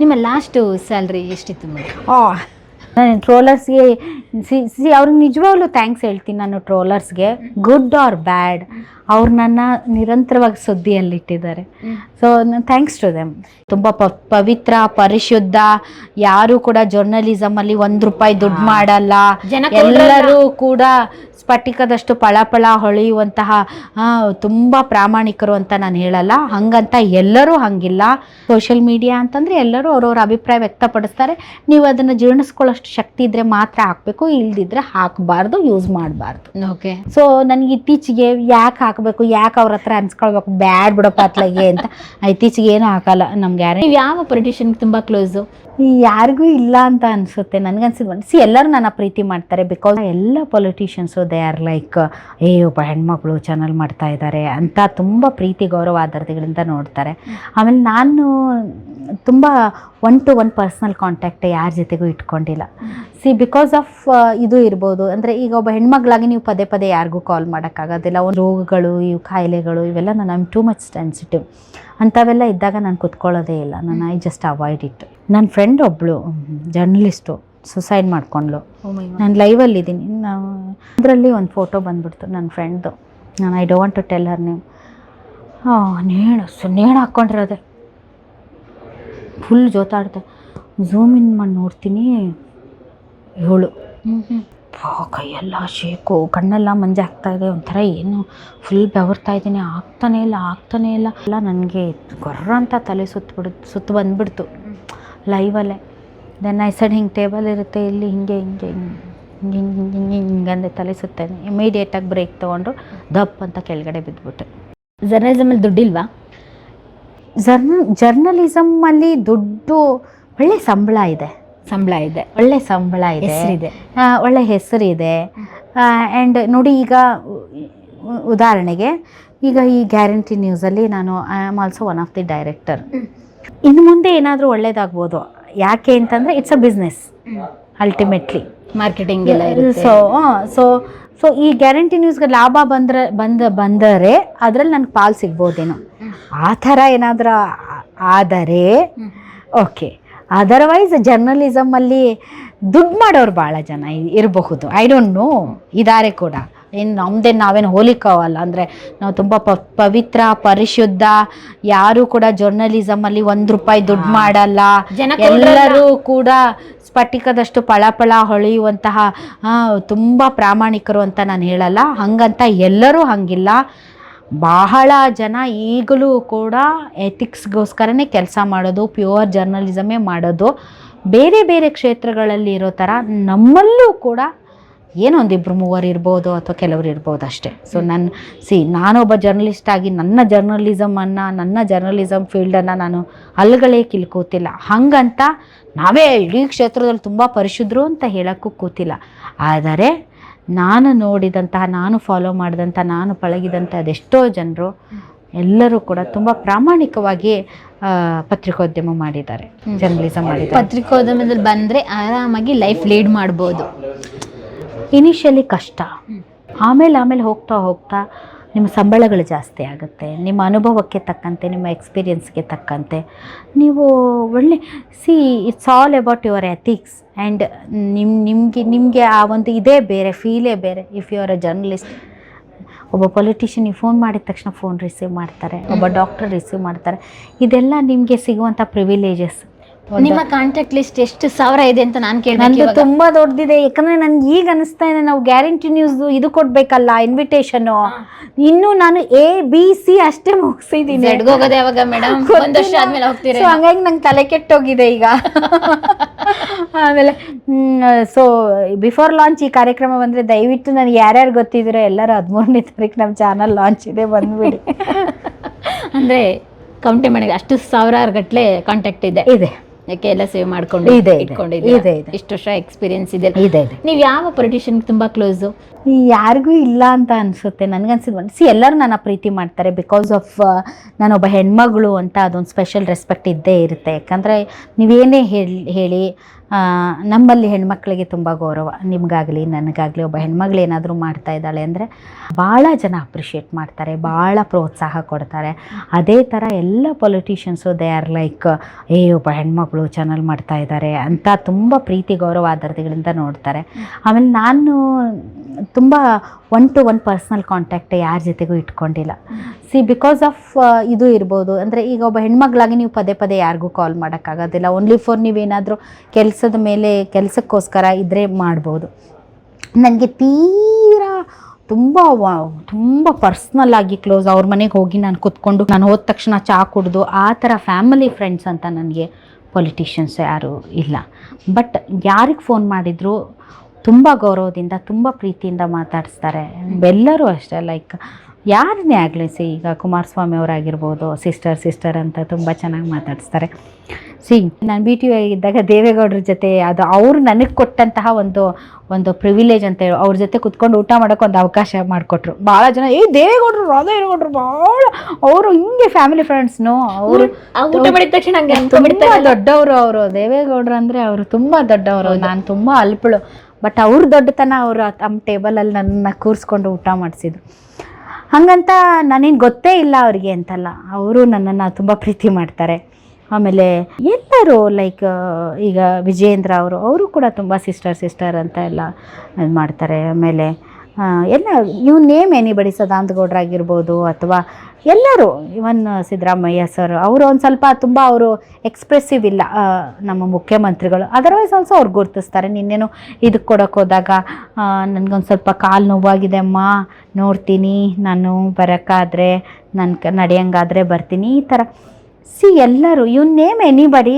ನಿಮ್ಮ last salary ಎಷ್ಟಿತ್ತು madam ಓ ನಾನು ಟ್ರೋಲರ್ಸ್ಗೆ ಸಿ ಸಿ ಅವ್ರಿಗೆ ನಿಜವಾಗ್ಲೂ ಥ್ಯಾಂಕ್ಸ್ ಹೇಳ್ತೀನಿ ನಾನು ಟ್ರೋಲರ್ಸ್ಗೆ ಗುಡ್ ಆರ್ ಬ್ಯಾಡ್ ಅವ್ರು ನನ್ನ ನಿರಂತರವಾಗಿ ಸುದ್ದಿಯಲ್ಲಿಟ್ಟಿದ್ದಾರೆ. ಸೊ ಥ್ಯಾಂಕ್ಸ್ ಟು ದೆಮ್ ತುಂಬ ಪ ಪವಿತ್ರ ಪರಿಶುದ್ಧ ಯಾರು ಕೂಡ ಜರ್ನಲಿಸಮಲ್ಲಿ ಒಂದು ರೂಪಾಯಿ ದುಡ್ಡು ಮಾಡಲ್ಲ. ಎಲ್ಲರೂ ಕೂಡ ಸ್ಫಟಿಕದಷ್ಟು ಪಳಪಳ ಹೊಳೆಯುವಂತಹ ತುಂಬ ಪ್ರಾಮಾಣಿಕರು ಅಂತ ನಾನು ಹೇಳಲ್ಲ. ಹಂಗಂತ ಎಲ್ಲರೂ ಹಂಗಿಲ್ಲ. ಸೋಷಿಯಲ್ ಮೀಡಿಯಾ ಅಂತಂದರೆ ಎಲ್ಲರೂ ಅವ್ರವ್ರ ಅಭಿಪ್ರಾಯ ವ್ಯಕ್ತಪಡಿಸ್ತಾರೆ. ನೀವು ಅದನ್ನು ಜೀರ್ಣಿಸ್ಕೊಳ್ಳೋಷ್ಟು ಶಕ್ತಿ ಇದ್ರೆ ಮಾತ್ರ ಹಾಕಬೇಕು ಇಲ್ದಿದ್ರೆ ಹಾಕಬಾರ್ದು ಯೂಸ್ ಮಾಡಬಾರ್ದು. ಓಕೆ. ಸೊ ನನಗೆ ಇತ್ತೀಚೆಗೆ ಯಾಕೆ ಹಾಕಬೇಕು ಯಾಕೆ ಅವ್ರ ಹತ್ರ ಅನ್ಸ್ಕೊಳ್ಬೇಕು ಬ್ಯಾಡ್ ಬಿಡಪ್ಪ ಅತ್ಲಾಗೆ ಅಂತ. ಇತ್ತೀಚೆಗೆ ಏನು ಹಾಕಲ್ಲ ನಮ್ಗೆ ಯಾರು ನೀವು ಯಾವ ಪೊಲಿಟಿಷಿಯನ್ಗೆ ತುಂಬ ಕ್ಲೋಸು ಯಾರಿಗೂ ಇಲ್ಲ ಅಂತ ಅನಿಸುತ್ತೆ. ನನಗನ್ಸಿದ್ ಸಿ ಎಲ್ಲರೂ ನನ್ನ ಪ್ರೀತಿ ಮಾಡ್ತಾರೆ ಬಿಕಾಸ್ ಎಲ್ಲ ಪೊಲಿಟಿಷಿಯನ್ಸು ದೇ ಆರ್ ಲೈಕ್ ಏ, ಒಬ್ಬ ಹೆಣ್ಮಕ್ಳು ಚಾನಲ್ ಮಾಡ್ತಾ ಇದ್ದಾರೆ ಅಂತ ತುಂಬ ಪ್ರೀತಿ, ಗೌರವ ಆಧಾರತೆಗಳಿಂದ ನೋಡ್ತಾರೆ. ಆಮೇಲೆ ನಾನು ತುಂಬ one to one personal contact ಯಾರ ಜೊತೆಗೂ ಇಟ್ಕೊಂಡಿಲ್ಲ. ಸಿ ಬಿಕಾಸ್ ಆಫ್ ಇದು ಇರ್ಬೋದು. ಅಂದರೆ ಈಗ ಒಬ್ಬ ಹೆಣ್ಮಗಳಾಗಿ ನೀವು ಪದೇ ಪದೇ ಯಾರಿಗೂ ಕಾಲ್ ಮಾಡೋಕ್ಕಾಗೋದಿಲ್ಲ ಒಂದು ರೋಗಗಳು, ಇವು ಕಾಯಿಲೆಗಳು, ಇವೆಲ್ಲ ನಾನು ಐಮ್ ಟೂ ಮಚ್ ಸೆನ್ಸಿಟಿವ್ ಅಂಥವೆಲ್ಲ ಇದ್ದಾಗ ನಾನು ಕುತ್ಕೊಳ್ಳೋದೇ ಇಲ್ಲ. ನಾನು ಐ ಜಸ್ಟ್ ಅವಾಯ್ಡ್ ಇಟ್ ನನ್ನ ಫ್ರೆಂಡ್ ಒಬ್ಬಳು ಜರ್ನಲಿಸ್ಟು ಸುಸೈಡ್ ಮಾಡ್ಕೊಂಡ್ಲು. ನಾನು ಲೈವಲ್ಲಿ ಇದ್ದೀನಿ. ನಾವು ಅದರಲ್ಲಿ ಒಂದು ಫೋಟೋ ಬಂದ್ಬಿಡ್ತು ನನ್ನ ಫ್ರೆಂಡ್ದು ನಾನು I don't to tell her name ಹಾಂ ನೇಣು ಸು ನೇಣು ಹಾಕ್ಕೊಂಡಿರೋದೆ ಫುಲ್ ಜೋತಾಡ್ದೆ ಝೂಮ್ ಇನ್ ಮಾಡಿ ನೋಡ್ತೀನಿ. ಏಳು. ಕೈಯೆಲ್ಲ ಶೇಕು ಕಣ್ಣೆಲ್ಲ ಮಂಜೆ ಆಗ್ತಾಯಿದೆ ಇದೆ. ಒಂಥರ ಏನು ಫುಲ್ ಬೆವರ್ತಾ ಇದ್ದೀನಿ. ಆಗ್ತಾನೇ ಇಲ್ಲ ಆಗ್ತಾನೇ ಇಲ್ಲ. ಎಲ್ಲ ನನಗೆ ಗೊರ್ರ ಅಂತ ತಲೆ ಸುತ್ತಬಿಡ್ ಸುತ್ತು ಬಂದ್ಬಿಡ್ತು. ಲೈವಲ್ಲೇ ದೆನ್ ಐ ಸೈಡ್ ಹಿಂಗೆ ಟೇಬಲ್ ಇರುತ್ತೆ ಇಲ್ಲಿ ಹಿಂಗೆ ಹಿಂಗೆ ಹಿಂಗೆ ಹಿಂಗೆ ಹಿಂಗೆ ಹಿಂಗೆ ಹಿಂಗಂದೆ ತಲೆ ಸುತ್ತ ಇಮಿಡಿಯೇಟಾಗಿ ಬ್ರೇಕ್ ತೊಗೊಂಡು ದಪ್ಪ ಅಂತ ಕೆಳಗಡೆ ಬಿದ್ದುಬಿಟ್ಟೆ ಜರ್ನಲಿಸಮಲ್ಲಿ ದುಡ್ಡಿಲ್ವಾ ಜರ್ನ ಜರ್ನಲಿಸಮಲ್ಲಿ ದುಡ್ಡು ಒಳ್ಳೆ ಸಂಬಳ ಇದೆ. ಸಂಬಳ ಇದೆ. ಒಳ್ಳೆ ಸಂಬಳ ಇದೆ. ಹೆಸರಿದೆ. ಇದೆ ಒಳ್ಳೆ ಹೆಸರಿದೆ. ಆ್ಯಂಡ್ ನೋಡಿ ಈಗ ಉದಾಹರಣೆಗೆ ಈಗ ಈ ಗ್ಯಾರಂಟಿ ನ್ಯೂಸಲ್ಲಿ ನಾನು I am also one of the director ಇನ್ನು ಮುಂದೆ ಏನಾದರೂ ಒಳ್ಳೇದಾಗ್ಬೋದು. ಯಾಕೆ ಅಂತಂದರೆ it's a business ultimately marketing ಎಲ್ಲ ಸೊ ಸೊ ಸೊ ಈ ಗ್ಯಾರಂಟಿ ನ್ಯೂಸ್ಗೆ ಲಾಭ ಬಂದ್ರೆ ಬಂದ ಬಂದರೆ ಅದರಲ್ಲಿ ನನಗೆ ಪಾಲು ಸಿಗ್ಬೋದೇನೋ. ಆ ಥರ ಏನಾದರೂ ಆದರೆ ಓಕೆ ಅದರ್ವೈಸ್ ಜರ್ನಲಿಸಮಲ್ಲಿ ದುಡ್ಡು ಮಾಡೋರು ಭಾಳ ಜನ ಇರಬಹುದು. ಐ ಡೋಂಟ್ ನೋ ಇದ್ದಾರೆ ಕೂಡ. ಏನು ನಮ್ಮದೇ ನಾವೇನು ಹೋಲಿಕವಲ್ಲ ಅಂದರೆ ನಾವು ತುಂಬ ಪ ಪವಿತ್ರ ಪರಿಶುದ್ಧ ಯಾರು ಕೂಡ ಜರ್ನಲಿಸಮಲ್ಲಿ ಒಂದು ರೂಪಾಯಿ ದುಡ್ಡು ಮಾಡಲ್ಲ. ಎಲ್ಲರೂ ಕೂಡ ಸ್ಫಟಿಕದಷ್ಟು ಪಳಪಳ ಹೊಳೆಯುವಂತಹ ತುಂಬ ಪ್ರಾಮಾಣಿಕರು ಅಂತ ನಾನು ಹೇಳಲ್ಲ. ಹಂಗಂತ ಎಲ್ಲರೂ ಹಂಗಿಲ್ಲ. ಬಹಳ ಜನ ಈಗಲೂ ಕೂಡ ಎಥಿಕ್ಸ್ಗೋಸ್ಕರನೇ ಕೆಲಸ ಮಾಡೋದು ಪ್ಯೂರ್ ಜರ್ನಲಿಸಮೇ ಮಾಡೋದು. ಬೇರೆ ಬೇರೆ ಕ್ಷೇತ್ರಗಳಲ್ಲಿ ಇರೋ ಥರ ನಮ್ಮಲ್ಲೂ ಕೂಡ ಏನೋ ಒಂದಿಬ್ರು ಮೂವರು ಇರ್ಬೋದು ಅಥವಾ ಕೆಲವರು ಇರ್ಬೋದು ಅಷ್ಟೇ. ಸೊ ನನ್ನ ಸಿ ನಾನೊಬ್ಬ ಜರ್ನಲಿಸ್ಟ್ ಆಗಿ ನನ್ನ ಜರ್ನಲಿಸಮನ್ನು ನನ್ನ ಜರ್ನಲಿಸಮ್ ಫೀಲ್ಡನ್ನು ನಾನು ಅಲ್ಲಗಳೇ ಕಿಲ್ಕೋತಿಲ್ಲ. ಹಾಗಂತ ನಾವೇ ಇಡೀ ಕ್ಷೇತ್ರದಲ್ಲಿ ತುಂಬ ಪರಿಶುದ್ರು ಅಂತ ಹೇಳೋಕ್ಕೂ ಕೂತಿಲ್ಲ. ಆದರೆ ನಾನು ನೋಡಿದಂತಹ ನಾನು ಫಾಲೋ ಮಾಡಿದಂಥ ನಾನು ಪಳಗಿದಂಥ ಅದೆಷ್ಟೋ ಜನರು ಎಲ್ಲರೂ ಕೂಡ ತುಂಬ ಪ್ರಾಮಾಣಿಕವಾಗಿ ಪತ್ರಿಕೋದ್ಯಮ ಮಾಡಿದ್ದಾರೆ. ಜರ್ನಲಿಸಮ್ ಮಾಡಿದ್ದಾರೆ. ಪತ್ರಿಕೋದ್ಯಮದಲ್ಲಿ ಬಂದರೆ ಆರಾಮಾಗಿ ಲೈಫ್ ಲೀಡ್ ಮಾಡ್ಬೋದು. ಇನಿಷಿಯಲಿ ಕಷ್ಟ. ಆಮೇಲೆ ಆಮೇಲೆ ಹೋಗ್ತಾ ಹೋಗ್ತಾ ನಿಮ್ಮ ಸಂಬಳಗಳು ಜಾಸ್ತಿ ಆಗುತ್ತೆ. ನಿಮ್ಮ ಅನುಭವಕ್ಕೆ ತಕ್ಕಂತೆ ನಿಮ್ಮ ಎಕ್ಸ್ಪೀರಿಯನ್ಸ್ಗೆ ತಕ್ಕಂತೆ. ನೀವು ಒಳ್ಳೆ see it's all about your ethics and ನಿಮ್ಮ ನಿಮಗೆ ನಿಮಗೆ ಆ ಒಂದು ಇದೇ ಬೇರೆ ಫೀಲೇ ಬೇರೆ. If you are a journalist ಒಬ್ಬ ಪೊಲಿಟಿಷಿಯನ್ ಫೋನ್ ಮಾಡಿದ ತಕ್ಷಣ ಫೋನ್ ರಿಸೀವ್ ಮಾಡ್ತಾರೆ. ಒಬ್ಬ ಡಾಕ್ಟರ್ ರಿಸೀವ್ ಮಾಡ್ತಾರೆ. ಇದೆಲ್ಲ ನಿಮಗೆ ಸಿಗುವಂಥ ಪ್ರಿವಿಲೇಜಸ್ ನಿಮ್ಮ ಕಾಂಟ್ಯಾಕ್ಟ್ ಲಿಸ್ಟ್ ಎಷ್ಟು ಸಾವಿರ ಇದೆ ಅಂತ ನಾನು ನಂದು ಕೇಳಿದೆ ತುಂಬಾ ದೊಡ್ಡದಿದೆ. ಯಾಕಂದ್ರೆ ನನ್ಗೆ ಈಗ ಅನಿಸ್ತಾ ಇದೆ ನಾವು ಗ್ಯಾರಂಟಿ ನ್ಯೂಸ್ ಇದು ಕೊಡ್ಬೇಕಲ್ಲ ಇನ್ವಿಟೇಷನ್ ಇನ್ನು ನಾನು ಎ ಬಿ ಸಿ ಅಷ್ಟೇ ಮುಗಿಸಿದ್ದೀನಿ. ಹೋಗೋದೇ ಯಾವಾಗ ಮೇಡಮ್ ಒಂದ್ ವರ್ಷ ಆದ್ಮೇಲೆ ಹೋಗ್ತೀರಾ ಸೊ ಹಂಗಾಗಿ ನಂಗೆ ತಲೆ ಕೆಟ್ಟೋಗಿದೆ ಈಗ. ಆಮೇಲೆ ಸೊ ಬಿಫೋರ್ ಲಾಂಚ್ ಈ ಕಾರ್ಯಕ್ರಮ ಬಂದ್ರೆ ದಯವಿಟ್ಟು ನನಗೆ ಯಾರ್ಯಾರು ಗೊತ್ತಿದ್ರೋ ಎಲ್ಲರೂ ಹದಿಮೂರನೇ ತಾರೀಕು ನಮ್ಮ ಚಾನಲ್ ಲಾಂಚ್ ಇದೆ ಬಂದ್ಬಿಡಿ. ಅಂದ್ರೆ ಕೌಂಟೆ ಮಾಡಿ ಅಷ್ಟು ಸಾವಿರಾರು ಗಟ್ಟಲೆ ಕಾಂಟ್ಯಾಕ್ಟ್ ಇದೆ. ಇದೆ. ಯಾಕೆ ಎಲ್ಲ ಸೇವ್ ಮಾಡ್ಕೊಂಡು ಇದೆ, ಇದೆ. ಇಟ್ಕೊಂಡಿದ್ದೀರಾ? ಇದೆ. ಇಷ್ಟು ವರ್ಷ ಎಕ್ಸ್ಪೀರಿಯನ್ಸ್ ಇದೆ ಇದೆ ಇದೆ ನೀವು ಯಾವ ಪೊಲಿಟಿಷಿಯನ್ ತುಂಬಾ ಕ್ಲೋಸು ಯಾರಿಗೂ ಇಲ್ಲ ಅಂತ ಅನ್ಸುತ್ತೆ ನನಗನ್ಸಿದ್ ಸಿ ಎಲ್ಲರೂ ನನ್ನ ಪ್ರೀತಿ ಮಾಡ್ತಾರೆ ಬಿಕಾಸ್ ಆಫ್ ನಾನೊಬ್ಬ ಹೆಣ್ಮಗಳು ಅಂತ ಅದೊಂದು ಸ್ಪೆಷಲ್ ರೆಸ್ಪೆಕ್ಟ್ ಇದ್ದೇ ಇರುತ್ತೆ ಯಾಕಂದರೆ ನೀವೇನೇ ಹೇಳಿ ಹೇಳಿ ನಮ್ಮಲ್ಲಿ ಹೆಣ್ಮಕ್ಳಿಗೆ ತುಂಬ ಗೌರವ. ನಿಮಗಾಗಲಿ, ನನಗಾಗಲಿ, ಒಬ್ಬ ಹೆಣ್ಮಗಳು ಏನಾದರೂ ಮಾಡ್ತಾ ಇದ್ದಾಳೆ ಅಂದರೆ ಭಾಳ ಜನ ಅಪ್ರಿಷಿಯೇಟ್ ಮಾಡ್ತಾರೆ ಭಾಳ ಪ್ರೋತ್ಸಾಹ ಕೊಡ್ತಾರೆ. ಅದೇ ಥರ ಎಲ್ಲ ಪೊಲಿಟಿಷಿಯನ್ಸು ದೇ ಆರ್ ಲೈಕ್ ಏ, ಒಬ್ಬ ಹೆಣ್ಮಕ್ಳು ಚಾನಲ್ ಮಾಡ್ತಾ ಇದ್ದಾರೆ ಅಂತ ತುಂಬ ಪ್ರೀತಿ, ಗೌರವ ಆಧಾರತೆಗಳಿಂದ ನೋಡ್ತಾರೆ. ಆಮೇಲೆ ನಾನು ತುಂಬ one to one personal contact ಯಾರ ಜೊತೆಗೂ ಇಟ್ಕೊಂಡಿಲ್ಲ. ಸಿ ಬಿಕಾಸ್ ಆಫ್ ಇದು ಇರ್ಬೋದು. ಅಂದರೆ ಈಗ ಒಬ್ಬ ಹೆಣ್ಮಗಳಾಗಿ ನೀವು ಪದೇ ಪದೇ ಯಾರಿಗೂ ಕಾಲ್ ಮಾಡೋಕ್ಕಾಗೋದಿಲ್ಲ. ಓನ್ಲಿ ಫಾರ್ ನೀವೇನಾದರೂ ಕೆಲಸದ ಮೇಲೆ ಕೆಲಸಕ್ಕೋಸ್ಕರ ಇದ್ದರೆ ಮಾಡ್ಬೋದು. ನನಗೆ ತೀರಾ ತುಂಬ ವ- ತುಂಬ ಪರ್ಸ್ನಲ್ ಆಗಿ ಕ್ಲೋಸ್ ಅವ್ರ ಮನೆಗೆ ಹೋಗಿ ನಾನು ಕೂತ್ಕೊಂಡು ನಾನು ಹೋದ ತಕ್ಷಣ ಚಹಾ ಕುಡಿದು ಆ ಥರ ಫ್ಯಾಮಿಲಿ ಫ್ರೆಂಡ್ಸ್ ಅಂತ ನನಗೆ ಪೊಲಿಟಿಷಿಯನ್ಸ್ ಯಾರೂ ಇಲ್ಲ. ಬಟ್ ಯಾರಿಗೆ ಫೋನ್ ಮಾಡಿದ್ರು ತುಂಬ ಗೌರವದಿಂದ ತುಂಬ ಪ್ರೀತಿಯಿಂದ ಮಾತಾಡಿಸ್ತಾರೆ. ಎಲ್ಲರೂ ಅಷ್ಟೇ ಲೈಕ್ ಯಾರನ್ನೇ ಆಗಲಿ ಸಿ ಈಗ ಕುಮಾರಸ್ವಾಮಿ ಅವರಾಗಿರ್ಬೋದು ಸಿಸ್ಟರ್ ಸಿಸ್ಟರ್ ಅಂತ ತುಂಬ ಚೆನ್ನಾಗಿ ಮಾತಾಡಿಸ್ತಾರೆ. ಸಿ ನಾನು ಬಿ ಟಿ ಇದ್ದಾಗ ದೇವೇಗೌಡರ ಜೊತೆ ಅದು ಅವರು ನನಗೆ ಕೊಟ್ಟಂತಹ ಒಂದು ಒಂದು ಪ್ರಿವಿಲೇಜ್ ಅಂತ ಹೇಳಿ ಅವ್ರ ಜೊತೆ ಕುತ್ಕೊಂಡು ಊಟ ಮಾಡೋಕೆ ಒಂದು ಅವಕಾಶ ಮಾಡಿಕೊಟ್ರು. ಭಾಳ ಜನ ಏ ದೇವೇಗೌಡರು ರಾಧೇಗೌಡರು ಭಾಳ ಅವರು ಹಿಂಗೆ ಫ್ಯಾಮಿಲಿ ಫ್ರೆಂಡ್ಸ್ನು ಅವರು ತುಂಬಾ ದೊಡ್ಡವರು ಅವರು ದೇವೇಗೌಡರು ಅಂದ್ರೆ ಅವರು ತುಂಬಾ ದೊಡ್ಡವರು ನಾನು ತುಂಬಾ ಅಲ್ಪಳು. ಬಟ್ ಅವ್ರ ದೊಡ್ಡತನ ಅವರು ತಮ್ಮ ಟೇಬಲಲ್ಲಿ ನನ್ನ ಕೂರಿಸ್ಕೊಂಡು ಊಟ ಮಾಡಿಸಿದ್ರು. ಹಾಗಂತ ನನಗೆ ಗೊತ್ತೇ ಇಲ್ಲ ಅವರಿಗೆ ಅಂತಲ್ಲ. ಅವರು ನನ್ನನ್ನು ತುಂಬ ಪ್ರೀತಿ ಮಾಡ್ತಾರೆ. ಆಮೇಲೆ ಎಲ್ಲರೂ ಲೈಕ್ ಈಗ ವಿಜಯೇಂದ್ರ ಅವರು ಅವರು ಕೂಡ ತುಂಬ ಸಿಸ್ಟರ್ ಸಿಸ್ಟರ್ ಅಂತ ಎಲ್ಲ ಮಾಡ್ತಾರೆ. ಆಮೇಲೆ ಎಲ್ಲ ಇವ್ ನೇಮ್ ಎನಿಬಡಿ ಸದಾನಂದ ಗೌಡ್ರಾಗಿರ್ಬೋದು ಅಥವಾ ಎಲ್ಲರೂ ಇವನ್ ಸಿದ್ದರಾಮಯ್ಯ ಸರ್ ಅವರು ಒಂದು ಸ್ವಲ್ಪ ತುಂಬ ಅವರು ಎಕ್ಸ್ಪ್ರೆಸಿವ್ ಇಲ್ಲ ನಮ್ಮ ಮುಖ್ಯಮಂತ್ರಿಗಳು. ಅದರ್ವೈಸ್ ಆಲ್ಸೋ ಅವ್ರು ಗುರುತಿಸ್ತಾರೆ. ನಿನ್ನೇನು ಇದಕ್ಕೆ ಕೊಡೋಕೆ ಹೋದಾಗ ನನಗೊಂದು ಸ್ವಲ್ಪ ಕಾಲು ನೋವಾಗಿದೆ ಅಮ್ಮ. ನೋಡ್ತೀನಿ, ನಾನು ಬರೋಕ್ಕಾದರೆ ನನ್ನ ನಡೆಯಂಗಾದರೆ ಬರ್ತೀನಿ, ಈ ಥರ ಸಿ ಎಲ್ಲರೂ ಇವ್ನ ನೇಮ್ ಎನಿಬಡಿ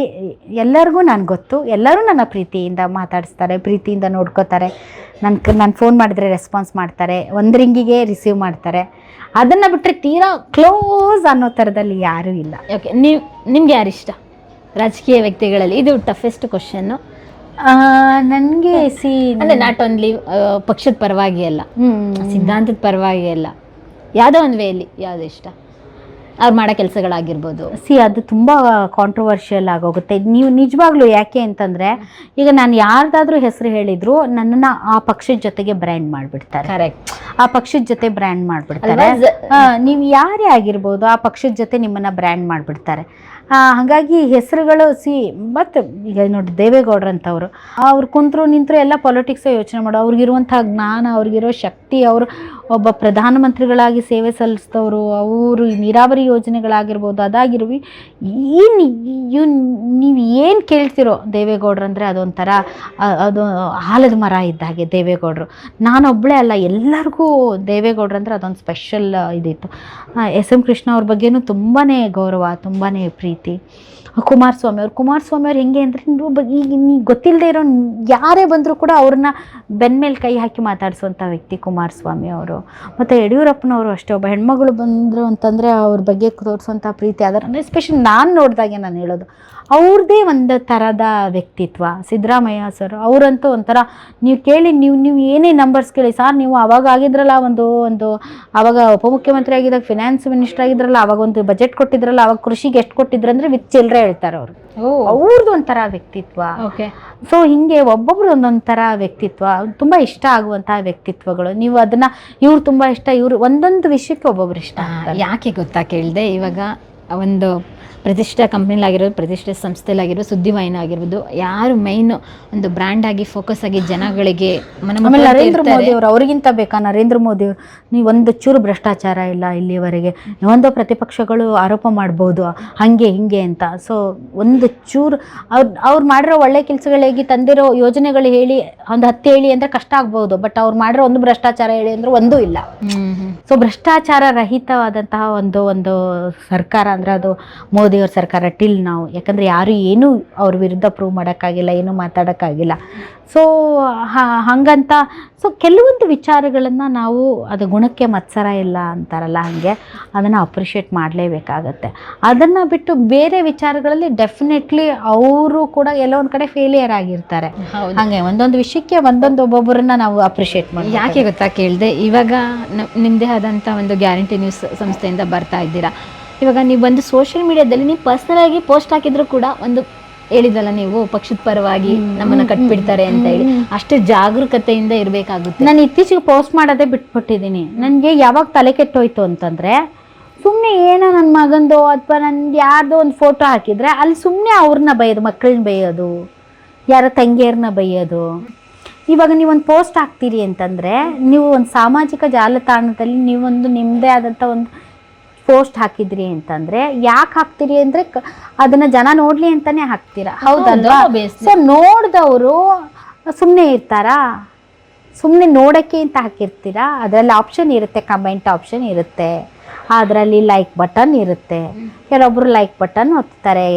ಎಲ್ಲರಿಗೂ ನಾನು ಗೊತ್ತು. ಎಲ್ಲರೂ ನನ್ನ ಪ್ರೀತಿಯಿಂದ ಮಾತಾಡಿಸ್ತಾರೆ, ಪ್ರೀತಿಯಿಂದ ನೋಡ್ಕೋತಾರೆ. ನನ್ನ ನಾನು ಫೋನ್ ಮಾಡಿದ್ರೆ ರೆಸ್ಪಾನ್ಸ್ ಮಾಡ್ತಾರೆ. ಒಂದು ರಿಂಗಿಗೆ ರಿಸೀವ್ ಮಾಡ್ತಾರೆ. ಅದನ್ನು ಬಿಟ್ರೆ ತೀರಾ ಕ್ಲೋಸ್ ಅನ್ನೋ ಥರದಲ್ಲಿ ಯಾರೂ ಇಲ್ಲ. ಓಕೆ ನೀವು ನಿಮ್ಗೆ ಯಾರು ಇಷ್ಟ? ರಾಜಕೀಯ ವ್ಯಕ್ತಿಗಳಲ್ಲಿ? ಇದು ಟಫೆಸ್ಟ್ ಕ್ವಶನ್ನು ನನಗೆ ಸಿ ಅಂದ್ರೆ ನಾಟ್ ಓನ್ಲಿ ಪಕ್ಷದ ಪರವಾಗಿ ಅಲ್ಲ. ಸಿದ್ಧಾಂತದ ಪರವಾಗಿ ಅಲ್ಲ. ಯಾವುದೋ ಒಂದು ವೇಲಿ ಯಾವ್ದು ಇಷ್ಟ? ಅವ್ರು ಮಾಡೋ ಕೆಲಸಗಳಾಗಿರ್ಬೋದು. ಸಿ ಅದು ತುಂಬ ಕಾಂಟ್ರವರ್ಷಿಯಲ್ ಆಗೋಗುತ್ತೆ. ನೀವು ನಿಜವಾಗ್ಲೂ ಯಾಕೆ ಅಂತಂದರೆ ಈಗ ನಾನು ಯಾರ್ದಾದ್ರೂ ಹೆಸರು ಹೇಳಿದ್ರು ನನ್ನನ್ನು ಆ ಪಕ್ಷದ ಜೊತೆಗೆ ಬ್ರ್ಯಾಂಡ್ ಮಾಡಿಬಿಡ್ತಾರೆ. ಕರೆಕ್ಟ್ ಆ ಪಕ್ಷದ ಜೊತೆ ಬ್ರ್ಯಾಂಡ್ ಮಾಡಿಬಿಡ್ತಾರೆ? ನೀವು ಯಾರೇ ಆಗಿರ್ಬೋದು ಆ ಪಕ್ಷದ ಜೊತೆ ನಿಮ್ಮನ್ನು ಬ್ರ್ಯಾಂಡ್ ಮಾಡಿಬಿಡ್ತಾರೆ. ಹಾಗಾಗಿ ಹೆಸರುಗಳು ಸಿ ಬಟ್ ಈಗ ನೋಡಿ ದೇವೇಗೌಡ್ರು ಅಂಥವ್ರು ಅವ್ರು ಕುಂತರು ನಿಂತರು ಎಲ್ಲ ಪೊಲಿಟಿಕ್ಸೇ ಯೋಚನೆ ಮಾಡೋ ಅವ್ರಿಗಿರುವಂಥ ಜ್ಞಾನ ಅವ್ರಿಗಿರೋ ಶಕ್ತಿ, ಅವರು ಒಬ್ಬ ಪ್ರಧಾನಮಂತ್ರಿಗಳಾಗಿ ಸೇವೆ ಸಲ್ಲಿಸಿದವರು, ಅವರು ನೀರಾವರಿ ಯೋಜನೆಗಳಾಗಿರ್ಬೋದು, ಅದಾಗಿರ್ವಿ. ಏನು ಇವ್ ನೀವು ಏನು ಕೇಳ್ತಿರೋ ದೇವೇಗೌಡ್ರು ಅಂದರೆ ಅದೊಂಥರ ಅದು ಆಲದ ಮರ ಇದ್ದಾಗೆ ದೇವೇಗೌಡರು. ನಾನೊಬ್ಬಳೇ ಅಲ್ಲ, ಎಲ್ಲರಿಗೂ ದೇವೇಗೌಡ್ರಂದ್ರೆ ಅದೊಂದು ಸ್ಪೆಷಲ್ ಇದಿತ್ತು. ಎಸ್ ಎಂ ಕೃಷ್ಣ ಅವ್ರ ಬಗ್ಗೆನೂ ತುಂಬಾ ಗೌರವ ತುಂಬಾ ಪ್ರೀತಿ. थी। ಕುಮಾರಸ್ವಾಮಿ ಅವ್ರು. ಕುಮಾರಸ್ವಾಮಿ ಅವ್ರು ಹೆಂಗೆ ಅಂದರೆ ಈಗ ನೀವು ಗೊತ್ತಿಲ್ಲದೆ ಇರೋ ಯಾರೇ ಬಂದರೂ ಕೂಡ ಅವ್ರನ್ನ ಬೆನ್ಮೇಲೆ ಕೈ ಹಾಕಿ ಮಾತಾಡಿಸುವಂಥ ವ್ಯಕ್ತಿ ಕುಮಾರಸ್ವಾಮಿ ಅವರು. ಮತ್ತು ಯಡಿಯೂರಪ್ಪನವರು ಅಷ್ಟೇ, ಒಬ್ಬ ಹೆಣ್ಮಗಳು ಬಂದರು ಅಂತಂದರೆ ಅವ್ರ ಬಗ್ಗೆ ತೋರಿಸುವಂಥ ಪ್ರೀತಿ ಅದರ ಎಸ್ಪೆಷಲಿ ನಾನು ನೋಡಿದಾಗೆ ನಾನು ಹೇಳೋದು. ಅವ್ರದ್ದೇ ಒಂದು ಥರದ ವ್ಯಕ್ತಿತ್ವ. ಸಿದ್ದರಾಮಯ್ಯ ಸರ್ ಅವರಂತೂ ಒಂಥರ ನೀವು ಕೇಳಿ, ನೀವು ನೀವು ಏನೇ ನಂಬರ್ಸ್ ಕೇಳಿ ಸರ್ ನೀವು ಅವಾಗ ಆಗಿದ್ರಲ್ಲ ಒಂದು ಒಂದು ಅವಾಗ ಉಪಮುಖ್ಯಮಂತ್ರಿ ಆಗಿದ್ದಾಗ ಫಿನಾನ್ಸ್ ಮಿನಿಸ್ಟರ್ ಆಗಿದ್ರಲ್ಲ, ಅವಾಗ ಒಂದು ಬಜೆಟ್ ಕೊಟ್ಟಿದ್ರಲ್ಲ, ಅವಾಗ ಕೃಷಿಗೆ ಎಷ್ಟು ಕೊಟ್ಟಿದ್ರಂದ್ರೆ ವಿತ್ ಚಿಲ್ಲರೆ ಹೇಳ್ತಾರೆ ಅವರು. ಅವ್ರದ್ದು ಒಂಥರ ವ್ಯಕ್ತಿತ್ವ. ಸೊ ಹಿಂಗೆ ಒಬ್ಬೊಬ್ರು ಒಂದೊಂದು ಥರ ವ್ಯಕ್ತಿತ್ವ ತುಂಬಾ ಇಷ್ಟ ಆಗುವಂತಹ ವ್ಯಕ್ತಿತ್ವಗಳು. ನೀವು ಅದನ್ನ ಇವ್ರು ತುಂಬಾ ಇಷ್ಟ ಇವ್ರು ಒಂದೊಂದು ವಿಷಯಕ್ಕೆ ಒಬ್ಬೊಬ್ರು ಇಷ್ಟ ಯಾಕೆ ಗೊತ್ತಾ ಕೇಳಿದೆ? ಇವಾಗ ಒಂದು ಪ್ರತಿಷ್ಠಾ ಕಂಪ್ನಿಲಾಗಿರೋದು ಪ್ರತಿಷ್ಠಿತ ಸಂಸ್ಥೆಲಾಗಿರೋದು ಸುದ್ದಿವಾಹಿನಿ ಆಗಿರ್ಬೋದು ಯಾರು ಮೈನ್ ಒಂದು ಬ್ರ್ಯಾಂಡ್ ಆಗಿ ಫೋಕಸ್ ಆಗಿ ಜನಗಳಿಗೆ ಆಮೇಲೆ ನರೇಂದ್ರ. ಮೋದಿ ಅವರು ಅವ್ರಿಗಿಂತ ಬೇಕಾ ನರೇಂದ್ರ ಮೋದಿ ಅವರು ನೀವು ಒಂದು ಚೂರು ಭ್ರಷ್ಟಾಚಾರ ಇಲ್ಲ ಇಲ್ಲಿವರೆಗೆ ಒಂದು ಪ್ರತಿಪಕ್ಷಗಳು ಆರೋಪ ಮಾಡ್ಬೋದು ಹಂಗೆ ಹಿಂಗೆ ಅಂತ ಸೊ ಒಂದು ಚೂರು ಅವ್ರು ಅವ್ರು ಮಾಡಿರೋ ಒಳ್ಳೆ ಕೆಲಸಗಳಿಗೆ ತಂದಿರೋ ಯೋಜನೆಗಳು ಹೇಳಿ ಒಂದು ಹತ್ತು ಹೇಳಿ ಅಂದರೆ ಕಷ್ಟ ಆಗ್ಬೋದು ಬಟ್ ಅವ್ರು ಮಾಡಿರೋ ಒಂದು ಭ್ರಷ್ಟಾಚಾರ ಹೇಳಿ ಅಂದ್ರೆ ಒಂದೂ ಇಲ್ಲ. ಸೊ ಭ್ರಷ್ಟಾಚಾರ ರಹಿತವಾದಂತಹ ಒಂದು ಒಂದು ಸರ್ಕಾರ ಅಂದರೆ ಅದು ಮೋದಿಯವ್ರ ಸರ್ಕಾರ ಟಿಲ್ ನಾವು ಯಾಕಂದರೆ ಯಾರು ಏನೂ ಅವ್ರ ವಿರುದ್ಧ ಪ್ರೂವ್ ಮಾಡೋಕ್ಕಾಗಿಲ್ಲ ಏನೂ ಮಾತಾಡೋಕ್ಕಾಗಿಲ್ಲ. ಸೊ ಹಾಗಂತ ಸೊ ಕೆಲವೊಂದು ವಿಚಾರಗಳನ್ನು ನಾವು ಅದು ಗುಣಕ್ಕೆ ಮತ್ಸರ ಇಲ್ಲ ಅಂತಾರಲ್ಲ ಹಾಗೆ ಅದನ್ನು ಅಪ್ರಿಷಿಯೇಟ್ ಮಾಡಲೇಬೇಕಾಗತ್ತೆ. ಅದನ್ನು ಬಿಟ್ಟು ಬೇರೆ ವಿಚಾರಗಳಲ್ಲಿ ಡೆಫಿನೆಟ್ಲಿ ಅವರು ಕೂಡ ಎಲ್ಲೋ ಒಂದು ಕಡೆ ಫೇಲಿಯರ್ ಆಗಿರ್ತಾರೆ. ಹೌದು. ಹಾಗೆ ಒಂದೊಂದು ವಿಷಯಕ್ಕೆ ಒಂದೊಂದು ಒಬ್ಬೊಬ್ಬರನ್ನ ನಾವು ಅಪ್ರಿಷಿಯೇಟ್ ಮಾಡಿ ಯಾಕೆ ಗೊತ್ತಾ ಕೇಳಿದೆ? ಇವಾಗ ನಿಮ್ಮದೇ ಆದಂಥ ಒಂದು ಗ್ಯಾರಂಟಿ ನ್ಯೂಸ್ ಸಂಸ್ಥೆಯಿಂದ ಬರ್ತಾ ಇದ್ದೀರಾ. ಇವಾಗ ನೀವು ಒಂದು ಸೋಷಿಯಲ್ ಮೀಡಿಯಾದಲ್ಲಿ ನೀವು ಪರ್ಸನಲ್ ಆಗಿ ಪೋಸ್ಟ್ ಹಾಕಿದ್ರು ಕೂಡ ಒಂದು ಹೇಳಿದ್ರಲ್ಲ ನೀವು ಪಕ್ಷದ ಪರವಾಗಿ ನಮ್ಮನ್ನ ಕಟ್ಬಿಡ್ತಾರೆ ಅಂತ ಹೇಳಿ. ಅಷ್ಟು ಜಾಗರೂಕತೆಯಿಂದ ಇರಬೇಕಾಗುತ್ತೆ. ನಾನು ಇತ್ತೀಚೆಗೆ ಪೋಸ್ಟ್ ಮಾಡೋದೇ ಬಿಟ್ಬಿಟ್ಟಿದ್ದೀನಿ. ನನಗೆ ಯಾವಾಗ ತಲೆ ಕೆಟ್ಟೋಯ್ತು ಅಂತಂದ್ರೆ ಸುಮ್ಮನೆ ಏನೋ ನನ್ನ ಮಗಂದು ಅಥವಾ ನನ್ಗೆ ಯಾರ್ದೋ ಒಂದು ಫೋಟೋ ಹಾಕಿದ್ರೆ ಅಲ್ಲಿ ಸುಮ್ಮನೆ ಅವ್ರನ್ನ ಬೈಯೋದು ಮಕ್ಕಳನ್ನ ಬೈಯೋದು ಯಾರ ತಂಗಿಯರನ್ನ ಬೈಯೋದು. ಇವಾಗ ನೀವೊಂದು ಪೋಸ್ಟ್ ಹಾಕ್ತೀರಿ ಅಂತಂದರೆ ನೀವು ಒಂದು ಸಾಮಾಜಿಕ ಜಾಲತಾಣದಲ್ಲಿ ನೀವೊಂದು ನಿಮ್ಮದೇ ಆದಂಥ ಒಂದು ಪೋಸ್ಟ್ ಹಾಕಿದ್ರಿ ಅಂತಂದ್ರೆ ಯಾಕೆ ಹಾಕ್ತೀರಿ ಅಂದ್ರೆ ಅದನ್ನ ಜನ ನೋಡಲಿ ಅಂತಾನೆ ಹಾಕ್ತೀರಾ? ಹೌದಲ್ವಾ. ಸೊ ನೋಡಿದವರು ಸುಮ್ಮನೆ ಇರ್ತಾರಾ? ಸುಮ್ಮನೆ ನೋಡೋಕ್ಕೆ ಅಂತ ಹಾಕಿರ್ತೀರಾ? ಅದರಲ್ಲಿ ಆಪ್ಷನ್ ಇರುತ್ತೆ ಕಮೆಂಟ್ ಆಪ್ಷನ್ ಇರುತ್ತೆ. ಅದರಲ್ಲಿ ಲೈಕ್ ಬಟನ್ ಇರುತ್ತೆ. ಕೆಲವೊಬ್ರು ಲೈಕ್ ಬಟನ್ ಒತ್ತಾರೆ.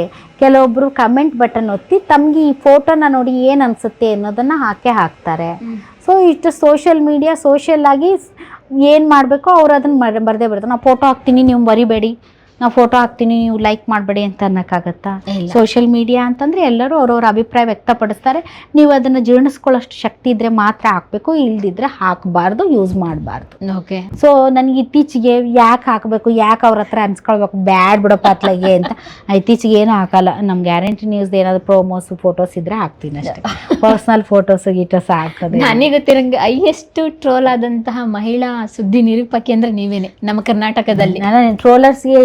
ಕೆಲವೊಬ್ರು ಕಮೆಂಟ್ ಬಟನ್ ಒತ್ತಿ ತಮಗೆ ಈ ಫೋಟೋನ ನೋಡಿ ಏನು ಅನಿಸುತ್ತೆ ಅನ್ನೋದನ್ನು ಹಾಕೇ ಹಾಕ್ತಾರೆ. ಸೊ ಇಷ್ಟು ಸೋಷಿಯಲ್ ಮೀಡಿಯಾ ಸೋಷಿಯಲ್ ಆಗಿ ಏನು ಮಾಡಬೇಕೋ ಅವ್ರು ಅದನ್ನು ಬರ್ದೇ ಬರ್ತಾರೆ ನಾವು ಫೋಟೋ ಹಾಕ್ತೀನಿ, ನೀವು ಬರಿಬೇಡಿ ನಾವು ಫೋಟೋ ಹಾಕ್ತೀನಿ ನೀವು ಲೈಕ್ ಮಾಡಬೇಡಿ ಅಂತ ಅನ್ನೋಕ್ಕಾಗತ್ತಾ. ಸೋಷಿಯಲ್ ಮೀಡಿಯಾ ಅಂತಂದರೆ ಎಲ್ಲರೂ ಅವ್ರವ್ರ ಅಭಿಪ್ರಾಯ ವ್ಯಕ್ತಪಡಿಸ್ತಾರೆ. ನೀವು ಅದನ್ನು ಜೀರ್ಣಿಸ್ಕೊಳ್ಳೋಷ್ಟು ಶಕ್ತಿ ಇದ್ದರೆ ಮಾತ್ರ ಹಾಕಬೇಕು ಇಲ್ದಿದ್ರೆ ಹಾಕಬಾರ್ದು ಯೂಸ್ ಮಾಡಬಾರ್ದು. ಓಕೆ ಸೊ ನನಗೆ ಇತ್ತೀಚೆಗೆ ಯಾಕೆ ಹಾಕಬೇಕು ಯಾಕೆ ಅವ್ರ ಹತ್ರ ಅನ್ಸ್ಕೊಳ್ಬೇಕು ಬ್ಯಾಡ್ ಬಿಡಪ್ಪ ಅತ್ಲಾಗೆ ಅಂತ. ಇತ್ತೀಚೆಗೆ ಏನೂ ಹಾಕಲ್ಲ. ನಮ್ಮ ಗ್ಯಾರಂಟಿ ನ್ಯೂಸ್ ಏನಾದರೂ ಪ್ರೋಮೋಸ್ ಫೋಟೋಸ್ ಇದ್ರೆ ಹಾಕ್ತೀನಿ ಅಷ್ಟೇ. ಪರ್ಸ್ನಲ್ ಫೋಟೋಸ್ ಗೀಟೋಸ್ ಹಾಕೋದು ನನಗೆ ಗೊತ್ತಿರಂಗೆ ಹೈಯೆಸ್ಟ್ ಟ್ರೋಲ್ ಆದಂತಹ ಮಹಿಳಾ ಸುದ್ದಿ ನಿರೂಪಕಿ ಅಂದ್ರೆ ನೀವೇನೆ ನಮ್ಮ ಕರ್ನಾಟಕದಲ್ಲಿ. ನಾನು ಟ್ರೋಲರ್ಸ್ಗೆ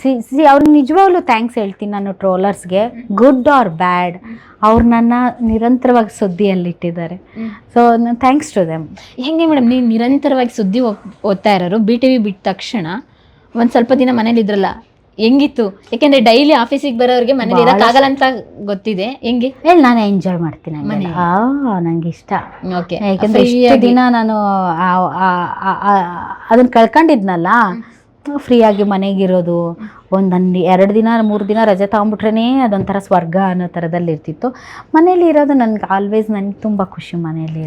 ಸಿ ಸಿ ಅವ್ರಿಗೆ ನಿಜವಾಗ್ಲೂ ಥ್ಯಾಂಕ್ಸ್ ಹೇಳ್ತೀನಿ ನಾನು ಟ್ರೋಲರ್ಸ್ಗೆ ಗುಡ್ ಆರ್ ಬ್ಯಾಡ್ ಅವ್ರು ನನ್ನ ನಿರಂತರವಾಗಿ ಸುದ್ದಿಯಲ್ಲಿಟ್ಟಿದ್ದಾರೆ. ಸೊ ಥ್ಯಾಂಕ್ಸ್ ಟು ದೆಮ್ ಹೆಂಗೆ ಮೇಡಮ್ ನೀವು ನಿರಂತರವಾಗಿ ಸುದ್ದಿ ಓದ್- ಓದ್ತಾ ಇರೋರು ಬಿ ಟಿ ವಿ ಬಿಟ್ಟ ತಕ್ಷಣ ಒಂದು ಸ್ವಲ್ಪ ದಿನ ಮನೇಲಿ ಇದ್ರಲ್ಲ ಹೆಂಗಿತ್ತು? ಯಾಕೆಂದ್ರೆ ಡೈಲಿ ಆಫೀಸಿಗೆ ಬರೋರಿಗೆ ಮನೇಲಿ ಇರೋಕ್ಕಾಗಲ್ಲ ಅಂತ ಗೊತ್ತಿದೆ. ಹೆಂಗೆ? ಹೇಳಿ ನಾನು ಎಂಜಾಯ್ ಮಾಡ್ತೀನಿ ನಂಗೆ ಇಷ್ಟ. ಓಕೆ ಯಾಕಂದ್ರೆ ಇಷ್ಟು ದಿನ ನಾನು ಅದನ್ನ ಕಳ್ಕೊಂಡಿದ್ನಲ್ಲ ಫ್ರೀಯಾಗಿ ಮನೆಗಿರೋದು ಒಂದು ನನ್ನ ಎರಡು ದಿನ ಮೂರು ದಿನ ರಜೆ ತಗೊಂಬಿಟ್ರೇ ಅದೊಂಥರ ಸ್ವರ್ಗ ಅನ್ನೋ ಥರದಲ್ಲಿ ಇರ್ತಿತ್ತು. ಮನೇಲಿ ಇರೋದು ನನಗೆ ಆಲ್ವೇಸ್ ನನಗೆ ತುಂಬ ಖುಷಿ ಮನೆಯಲ್ಲಿ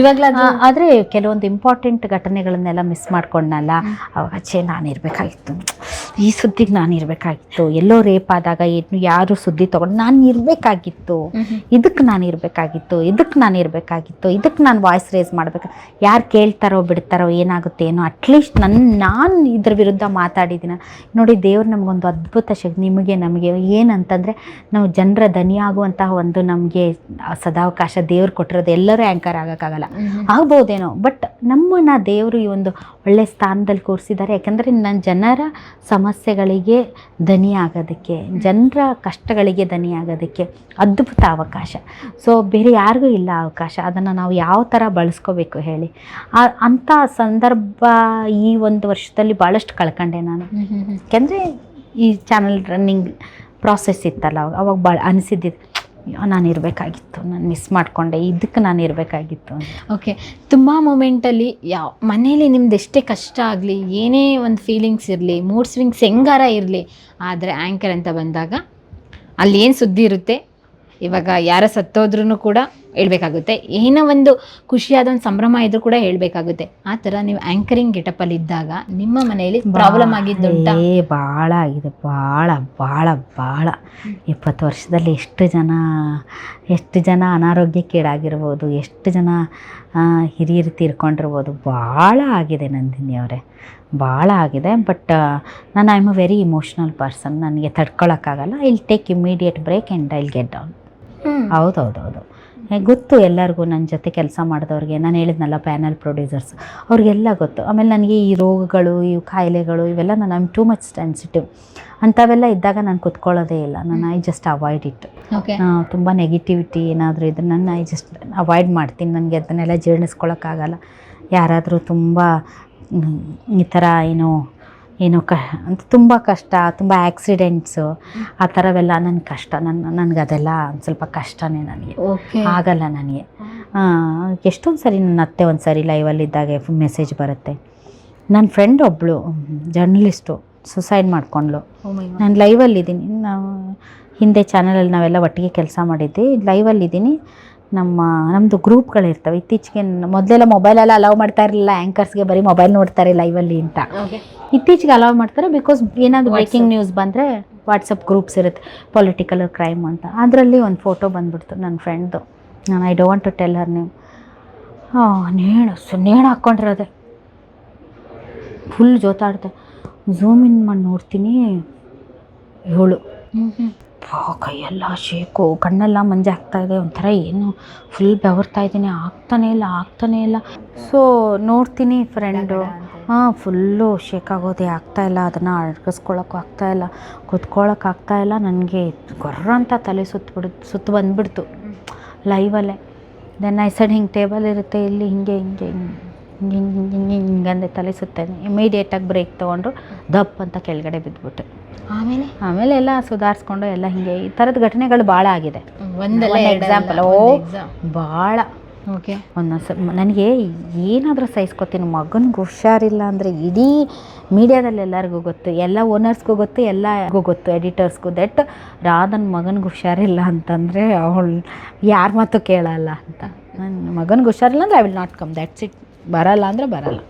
ಇವಾಗ್ಲೂ ಆದ್ರೆ ಕೆಲವೊಂದು ಇಂಪಾರ್ಟೆಂಟ್ ಘಟನೆಗಳನ್ನೆಲ್ಲ ಮಿಸ್ ಮಾಡ್ಕೊಂಡಲ್ಲ ಅವಾಗ ಛೇ ನಾನು ಇರಬೇಕಾಗಿತ್ತು. ಈ ಸುದ್ದಿಗೆ ನಾನು ಇರಬೇಕಾಗಿತ್ತು. ಎಲ್ಲೋ ರೇಪ್ ಆದಾಗ ಏನು ಯಾರು ಸುದ್ದಿ ತಗೊಂಡು ನಾನು ಇರಬೇಕಾಗಿತ್ತು. ಇದಕ್ಕೆ ನಾನು ಇರಬೇಕಾಗಿತ್ತು. ಇದಕ್ಕೆ ನಾನು ಇರಬೇಕಾಗಿತ್ತು. ಇದಕ್ಕೆ ನಾನು ವಾಯ್ಸ್ ರೇಸ್ ಮಾಡಬೇಕು. ಯಾರು ಕೇಳ್ತಾರೋ ಬಿಡ್ತಾರೋ ಏನಾಗುತ್ತೆ ಏನೋ ಅಟ್ಲೀಸ್ಟ್ ನನ್ನ ನಾನು ಇದ್ರ ವಿರುದ್ಧ ಮಾತಾಡಿದ್ದೀನಿ ನೋಡಿ ದೇವ್ರು ನಮಗೊಂದು ಅದ್ಭುತ ಶಕ್ತಿ. ನಿಮಗೆ ನಮಗೆ ಏನಂತಂದರೆ ನಾವು ಜನರ ದನಿಯಾಗುವಂತಹ ಒಂದು ನಮಗೆ ಸದಾವಕಾಶ ದೇವ್ರು ಕೊಟ್ಟಿರೋದು ಎಲ್ಲರೂ ಆ್ಯಂಕರ್ ಆಗೋಕ್ಕಾಗಲ್ಲ. ಆಗ್ಬೋದೇನೋ ಬಟ್ ನಮ್ಮನ್ನ ದೇವರು ಈ ಒಂದು ಒಳ್ಳೆ ಸ್ಥಾನದಲ್ಲಿ ಕೂರಿಸಿದ್ದಾರೆ. ಯಾಕಂದರೆ ನನ್ನ ಜನರ ಸಮಸ್ಯೆಗಳಿಗೆ ದನಿ ಆಗೋದಕ್ಕೆ ಜನರ ಕಷ್ಟಗಳಿಗೆ ದನಿ ಆಗೋದಕ್ಕೆ ಅದ್ಭುತ ಅವಕಾಶ. ಸೊ ಬೇರೆ ಯಾರಿಗೂ ಇಲ್ಲ ಅವಕಾಶ. ಅದನ್ನು ನಾವು ಯಾವ ಥರ ಬಳಸ್ಕೋಬೇಕು ಹೇಳಿ. ಅಂಥ ಸಂದರ್ಭ ಈ ಒಂದು ವರ್ಷದಲ್ಲಿ ಭಾಳಷ್ಟು ಕಳ್ಕೊಂಡೆ ನಾನು. ಯಾಕೆಂದರೆ ಈ ಚಾನಲ್ ರನ್ನಿಂಗ್ ಪ್ರಾಸೆಸ್ ಇತ್ತಲ್ಲ ಅವಾಗ ಅವಾಗ ಭಾಳ ಅನಿಸಿದ್ದಿದ್ದು ನಾನು ಇರಬೇಕಾಗಿತ್ತು, ನಾನು ಮಿಸ್ ಮಾಡಿಕೊಂಡೆ ಇದಕ್ಕೆ ನಾನು ಇರಬೇಕಾಗಿತ್ತು ಓಕೆ ತುಂಬ ಮೂಮೆಂಟಲ್ಲಿ ಯಾವ, ಮನೇಲಿ ನಿಮ್ದು ಎಷ್ಟೇ ಕಷ್ಟ ಆಗಲಿ, ಏನೇ ಒಂದು ಫೀಲಿಂಗ್ಸ್ ಇರಲಿ ಮೂಡ್ ಸ್ವಿಂಗ್ಸ್ ಹೆಂಗಾರ ಇರಲಿ, ಆದರೆ ಆ್ಯಂಕರ್ ಅಂತ ಬಂದಾಗ ಅಲ್ಲಿ ಏನು ಸುದ್ದಿ ಇರುತ್ತೆ? ಇವಾಗ ಯಾರ ಸತ್ತೋದ್ರೂ ಕೂಡ ಹೇಳ್ಬೇಕಾಗುತ್ತೆ. ಏನೋ ಒಂದು ಖುಷಿಯಾದ ಒಂದು ಸಂಭ್ರಮ ಇದ್ರೂ ಕೂಡ ಹೇಳಬೇಕಾಗುತ್ತೆ. ಆ ಥರ ನೀವು ಆ್ಯಂಕರಿಂಗ್ ಗೆಟಪಲ್ಲಿ ಇದ್ದಾಗ ನಿಮ್ಮ ಮನೆಯಲ್ಲಿ ಪ್ರಾಬ್ಲಮ್ ಆಗಿದ್ದು ಏ ಭಾಳ ಆಗಿದೆ. ಭಾಳ ಭಾಳ ಭಾಳ ಇಪ್ಪತ್ತು ವರ್ಷದಲ್ಲಿ ಎಷ್ಟು ಜನ ಎಷ್ಟು ಜನ ಅನಾರೋಗ್ಯಕ್ಕೀಡಾಗಿರ್ಬೋದು ಎಷ್ಟು ಜನ ಹಿರಿಯರು ತೀರ್ಕೊಂಡಿರ್ಬೋದು. ಭಾಳ ಆಗಿದೆ ನಂದಿನಿ ಅವರೇ. ಭಾಳ ಆಗಿದೆ. ಬಟ್ ನಾನು I am a very emotional person ನನಗೆ ತಡ್ಕೊಳಕ್ಕಾಗಲ್ಲ. I'll take immediate break and I'll get down ಹೌದೌದೌದು. ಗೊತ್ತು ಎಲ್ಲರಿಗೂ ನನ್ನ ಜೊತೆ ಕೆಲಸ ಮಾಡಿದವ್ರಿಗೆ ನಾನು ಹೇಳಿದ್ನಲ್ಲ ಪ್ಯಾನಲ್ ಪ್ರೊಡ್ಯೂಸರ್ಸ್ ಅವ್ರಿಗೆಲ್ಲ ಗೊತ್ತು. ಆಮೇಲೆ ನನಗೆ ಈ ರೋಗಗಳು ಈ ಕಾಯಿಲೆಗಳು ಇವೆಲ್ಲ ನಾನು ಐಮ್ ಟೂ ಮಚ್ ಸೆನ್ಸಿಟಿವ್ ಅಂಥವೆಲ್ಲ ಇದ್ದಾಗ ನಾನು ಕುತ್ಕೊಳ್ಳೋದೇ ಇಲ್ಲ. ನಾನು I just avoid it okay ತುಂಬ ನೆಗೆಟಿವಿಟಿ ಏನಾದರೂ ಇದ್ರೆ ನಾನು ಐ ಜಸ್ಟ್ ಅವಾಯ್ಡ್ ಮಾಡ್ತೀನಿ. ನನಗೆ ಅದನ್ನೆಲ್ಲ ಜೀರ್ಣಿಸ್ಕೊಳಕ್ಕಾಗಲ್ಲ. ಯಾರಾದರೂ ತುಂಬ ಈ ಥರ ಏನು ಏನು ಕ ಅಂತ ತುಂಬ ಕಷ್ಟ ತುಂಬ ಆ್ಯಕ್ಸಿಡೆಂಟ್ಸು ಆ ಥರವೆಲ್ಲ ನನ್ನ ಕಷ್ಟ ನನ್ನ ನನಗೆ ಅದೆಲ್ಲ ಒಂದು ಸ್ವಲ್ಪ ಕಷ್ಟನೇ ನನಗೆ. ಆಗಲ್ಲ ನನಗೆ. ಎಷ್ಟೊಂದು ಸರಿ ನನ್ನ ಅತ್ತೆ ಒಂದು ಸರಿ ಲೈವಲ್ಲಿದ್ದಾಗ ಮೆಸೇಜ್ ಬರುತ್ತೆ. ನನ್ನ ಫ್ರೆಂಡ್ ಒಬ್ಬಳು ಜರ್ನಲಿಸ್ಟು ಸುಸೈಡ್ ಮಾಡ್ಕೊಂಡ್ಳು. ನಾನು ಲೈವಲ್ಲಿದ್ದೀನಿ ನಾವು ಹಿಂದೆ ಚಾನಲಲ್ಲಿ ನಾವೆಲ್ಲ ಒಟ್ಟಿಗೆ ಕೆಲಸ ಮಾಡಿದ್ವಿ. ಲೈವಲ್ಲಿದ್ದೀನಿ ನಮ್ಮ ನಮ್ಮದು ಗ್ರೂಪ್ಗಳಿರ್ತವೆ ಇತ್ತೀಚೆಗೆ ಮೊದಲೆಲ್ಲ ಮೊಬೈಲೆಲ್ಲ ಅಲೌ ಮಾಡ್ತಾ ಇರಲಿಲ್ಲ. ಆ್ಯಂಕರ್ಸ್ಗೆ ಬರೀ ಮೊಬೈಲ್ ನೋಡ್ತಾರೆ ಲೈವಲ್ಲಿ ಅಂತ. ಇತ್ತೀಚೆಗೆ ಅಲೌ ಮಾಡ್ತಾರೆ ಬಿಕಾಸ್ ಏನಾದರೂ ಬ್ರೇಕಿಂಗ್ ನ್ಯೂಸ್ ಬಂದರೆ ವಾಟ್ಸಪ್ ಗ್ರೂಪ್ಸ್ ಇರುತ್ತೆ. ಪೊಲಿಟಿಕಲ್ ಕ್ರೈಮ್ ಅಂತ. ಅದರಲ್ಲಿ ಒಂದು ಫೋಟೋ ಬಂದುಬಿಡ್ತು ನನ್ನ ಫ್ರೆಂಡ್ದು ನಾನು I don't to tell her name ಹಾಂ ನೇಣು ಸು ನೇಣು ಹಾಕ್ಕೊಂಡಿರೋದೆ ಫುಲ್ ಜೋತಾಡ್ತೆ. ಝೂಮ್ ಇನ್ ಮಾಡಿ ನೋಡ್ತೀನಿ. ಏಳು ಕೈಯೆಲ್ಲ ಶೇಕು ಕಣ್ಣೆಲ್ಲ ಮಂಜೆ ಆಗ್ತಾ ಇದೆ ಒಂಥರ ಏನು ಫುಲ್ ಬೆವರ್ತಾ ಇದ್ದೀನಿ ಆಗ್ತಾನೇ ಇಲ್ಲ ಆಗ್ತಾನೇ ಇಲ್ಲ. ಸೊ ನೋಡ್ತೀನಿ ಫ್ರೆಂಡು ಹಾಂ ಫುಲ್ಲು ಶೇಕ್ ಆಗೋದೇ ಆಗ್ತಾ ಇಲ್ಲ ಅದನ್ನು ಅಡ್ಗಿಸ್ಕೊಳಕ್ಕೂ ಆಗ್ತಾ ಇಲ್ಲ ಕುತ್ಕೊಳಕ್ಕೆ ಆಗ್ತಾ ಇಲ್ಲ ನನಗೆ ಗೊರ್ರ ಅಂತ ತಲೆ ಸುತ್ತಬಿಡ್ ಸುತ್ತು ಬಂದುಬಿಡ್ತು. ಲೈವಲ್ಲೇ ದೆನ್ ಐ ಸೈಡ್ ಹಿಂಗೆ ಟೇಬಲ್ ಇರುತ್ತೆ ಇಲ್ಲಿ ಹಿಂಗೆ ಹಿಂಗೆ ಹಿಂಗೆ. ಹಿಂಗೆ ಹಿಂಗೆ ಹಿಂಗೆ ಹಿಂಗಂದೆ ತಲೆ ಸುತ್ತೇನೆ ಇಮಿಡಿಯೇಟಾಗಿ ಬ್ರೇಕ್ ತೊಗೊಂಡ್ರು ದಪ್ಪ ಅಂತ ಕೆಳಗಡೆ ಬಿದ್ದುಬಿಟ್ಟೆ ಆಮೇಲೆ? ಆಮೇಲೆ ಎಲ್ಲ ಸುಧಾರಿಸ್ಕೊಂಡು ಎಲ್ಲ ಹಿಂಗೆ ಈ ಥರದ ಘಟನೆಗಳು ಭಾಳ ಆಗಿದೆ. ಒಂದಲ್ಲ example. ಓ. ಭಾಳ. ಓಕೆ. ಒಂದೊಂದು ಸ ನನಗೆ ಏನಾದರೂ ಸಹಿಸ್ಕೊತೀನಿ. ಮಗನಿಗೆ ಹುಷಾರಿಲ್ಲ ಅಂದರೆ ಇಡೀ ಮೀಡಿಯಾದಲ್ಲಿ ಎಲ್ಲರಿಗೂ ಗೊತ್ತು. ಎಲ್ಲ ಓನರ್ಸ್ಗೂ ಗೊತ್ತು ಎಲ್ಲಗೂ ಗೊತ್ತು. ಎಡಿಟರ್ಸ್ಗೂ ದಟ್ ರಾಧನ್ ಮಗನಿಗೆ ಹುಷಾರಿಲ್ಲ ಅಂತಂದರೆ ಅವಳು ಯಾರ ಮಾತು ಕೇಳಲ್ಲ ಅಂತ. ನನ್ನ ಮಗನಿಗೆ ಹುಷಾರಿಲ್ಲ ಅಂದರೆ I will not come that's it ಬರಲ್ಲ ಅಂದರೆ ಬರಲ್ಲ.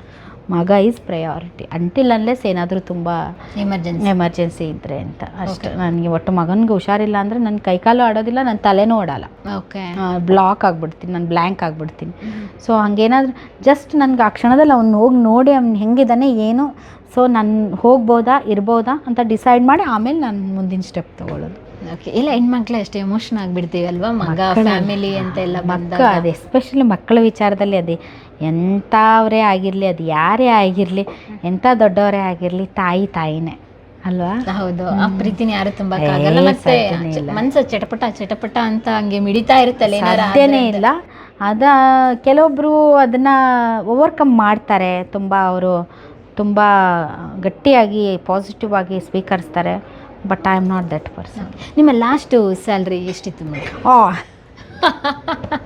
ಮಗ ಈಸ್ ಪ್ರಯಾರಿಟಿ ಅಂಟಿಲ್ ಅನ್ಲೆಸ್ ಏನಾದರೂ ತುಂಬ ಎಮರ್ಜೆನ್ಸಿ ಎಮರ್ಜೆನ್ಸಿ ಇದ್ದರೆ ಅಂತ. ಅಷ್ಟು. ನನಗೆ ಒಟ್ಟು ಮಗನಿಗೆ ಹುಷಾರಿಲ್ಲ ಅಂದರೆ ನನ್ನ ಕೈಕಾಲು ಆಡೋದಿಲ್ಲ ನನ್ನ ತಲೆನೂ ಓಡಲ್ಲ. ಓಕೆ ಬ್ಲಾಕ್ ಆಗಿಬಿಡ್ತೀನಿ ನಾನು ಬ್ಲ್ಯಾಂಕ್ ಆಗಿಬಿಡ್ತೀನಿ. ಸೊ ಹಂಗೇನಾದ್ರೂ ಜಸ್ಟ್ ನನಗೆ ಆ ಕ್ಷಣದಲ್ಲಿ ಅವ್ನು ಹೋಗಿ ನೋಡಿ ಅವ್ನು ಹೆಂಗಿದ್ದಾನೆ ಏನು. ಸೊ ನಾನು ಹೋಗ್ಬೋದಾ ಇರ್ಬೋದಾ ಅಂತ ಡಿಸೈಡ್ ಮಾಡಿ ಆಮೇಲೆ ನಾನು ಮುಂದಿನ ಸ್ಟೆಪ್ ತೊಗೊಳ್ಳೋದು. ಓಕೆ ಇಲ್ಲ ಹೆಣ್ಮಕ್ಳು ಅಷ್ಟೇ ಎಮೋಷನ್ ಆಗಿಬಿಡ್ತೀವಿ ಅಲ್ವಾ? ಮಗ ಫ್ಯಾಮಿಲಿ ಅಂತ ಎಲ್ಲ ಮಕ್ಕ ಬಂದಾಗ ಅದು ಎಸ್ಪೆಷಲಿ ಮಕ್ಕಳ ವಿಚಾರದಲ್ಲಿ ಅದೇ. ಎಂಥವರೇ ಆಗಿರಲಿ ಅದು ಯಾರೇ ಆಗಿರಲಿ ಎಂಥ ದೊಡ್ಡವರೇ ಆಗಿರಲಿ ತಾಯಿ ತಾಯಿನೇ. ಅಲ್ವಾ? ಹೌದು ಆ ಪ್ರೀತಿನ ಯಾರು ತುಂಬಾ ಮತ್ತೆ. ಮನ್ಸು ಚಟಪಟ ಚಟಪಟ ಅಂತ ಹಂಗೆ ಮಿಡಿತಾ ಇರುತ್ತಲ್ಲ ಸಾಧ್ಯನೇ ಇಲ್ಲ. ಅದ ಕೆಲವೊಬ್ರು ಅದನ್ನ ಓವರ್ಕಮ್ ಮಾಡ್ತಾರೆ. ತುಂಬಾ ಅವರು ತುಂಬ ಗಟ್ಟಿಯಾಗಿ ಪಾಸಿಟಿವ್ ಆಗಿ ಸ್ವೀಕರಿಸ್ತಾರೆ. But I am not that person ನಿಮ್ಮ ಲಾಸ್ಟ್ ಸ್ಯಾಲ್ರಿ ಎಷ್ಟಿತ್ತು madam? O